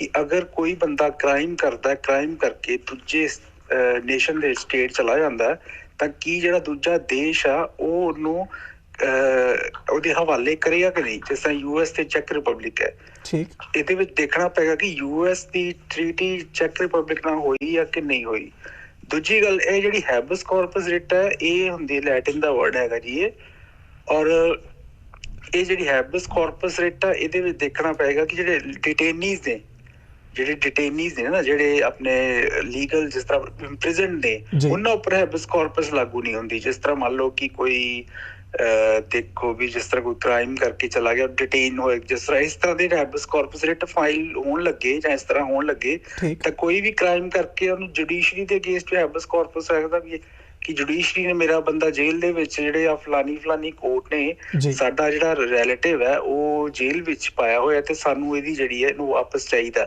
ਕਿ ਅਗਰ ਕੋਈ ਬੰਦਾ ਕ੍ਰਾਈਮ ਕਰਦਾ ਕ੍ਰਾਈਮ ਕਰਕੇ ਦੂਜੇ ਨੇਸ਼ਨ ਦੇ ਸਟੇਟ ਚਲਾ ਜਾਂਦਾ ਹੈ, ਤਾਂ ਕੀ ਜਿਹੜਾ ਦੂਜਾ ਦੇਸ਼ ਆ ਉਹ ਉਹਨੂੰ ਉਹਦੇ ਹਵਾਲੇ ਕਰੇਗਾ ਕਿ ਨਹੀਂ? ਜਿਸ ਤਰ੍ਹਾਂ ਯੂਐਸ ਤੇ ਚੈਕ ਰਿਪਬਲਿਕ ਹੈ। ਠੀਕ। ਇਹਦੇ ਵਿੱਚ ਦੇਖਣਾ ਪਏਗਾ ਕਿ ਯੂਐਸ ਦੀ ਟ੍ਰੀਟੀ ਚੈਕ ਰਿਪਬਲਿਕ ਨਾਲ ਹੋਈ ਜਾਂ ਕਿ ਨਹੀਂ ਹੋਈ। ਦੂਜੀ ਗੱਲ ਇਹ ਜਿਹੜੀ ਹੈਬਸ ਕਾਰਪਸ ਰਿਟ ਹੈ ਇਹ ਹੁੰਦੀ ਹੈ ਲੈਟਿਨ ਦਾ ਵਰਡ ਹੈਗਾ ਜੀ ਇਹ। ਔਰ ਇਹ ਜਿਹੜੀ ਹੈਬਸ ਕਾਰਪਸ ਰਿਟ ਆ ਇਹਦੇ ਵਿੱਚ ਦੇਖਣਾ ਪਏਗਾ ਕਿ ਜਿਹੜੇ ਡਿਟੇਨੀਜ਼ ਨੇ ਜਿਹੜੇ ਡਿਟੇਨੀਜ਼ ਨੇ ਨਾ ਜਿਹੜੇ ਆਪਣੇ ਲੀਗਲ ਜਿਸ ਤਰ੍ਹਾਂ ਇੰਪ੍ਰਿਜ਼ਨਡ ਨੇ। ਉਹਨਾਂ ਉੱਪਰ ਹੈਬਸ ਕਾਰਪਸ ਲਾਗੂ ਨਹੀਂ ਹੁੰਦੀ। ਜਿਸ ਤਰ੍ਹਾਂ ਮੰਨ ਲਓ ਕਿ ਕੋਈ ਦੇਖੋ ਵੀ ਜਿਸ ਤਰ੍ਹਾਂ ਕੋਈ ਕ੍ਰਾਈਮ ਕਰਕੇ ਚਲਾ ਗਿਆ ਡਿਟੇਨ ਹੋਏ ਜਿਸ ਤਰ੍ਹਾਂ ਇਸ ਤਰ੍ਹਾਂ ਦੇ ਹੈਬਸ ਕਾਰਪਸ ਰਿਟ ਫਾਈਲ ਹੋਣ ਲੱਗੇ ਜਾਂ ਇਸ ਤਰ੍ਹਾਂ ਹੋਣ ਲੱਗੇ ਤਾਂ ਕੋਈ ਵੀ ਕ੍ਰਾਈਮ ਕਰਕੇ ਉਹਨੂੰ ਜੁਡੀਸ਼ਰੀ ਦੇ ਅਗੇਂਸਟ ਹੈਬਸ ਕਾਰਪਸ ਰੱਖਦਾ ਵੀ ਕਿ ਜੁਡੀਸ਼ਰੀ ਨੇ ਮੇਰਾ ਬੰਦਾ ਜੇਲ੍ਹ ਦੇ ਵਿੱਚ ਜਿਹੜੇ ਆ ਫਲਾਨੀ ਫਲਾਨੀ ਕੋਰਟ ਨੇ ਸਾਡਾ ਜਿਹੜਾ ਰਿਲੇਟਿਵ ਹੈ ਉਹ ਜੇਲ੍ਹ ਵਿੱਚ ਪਾਇਆ ਹੋਇਆ ਤੇ ਸਾਨੂੰ ਇਹਦੀ ਜਿਹੜੀ ਹੈ ਇਹਨੂੰ ਵਾਪਸ ਚਾਹੀਦਾ।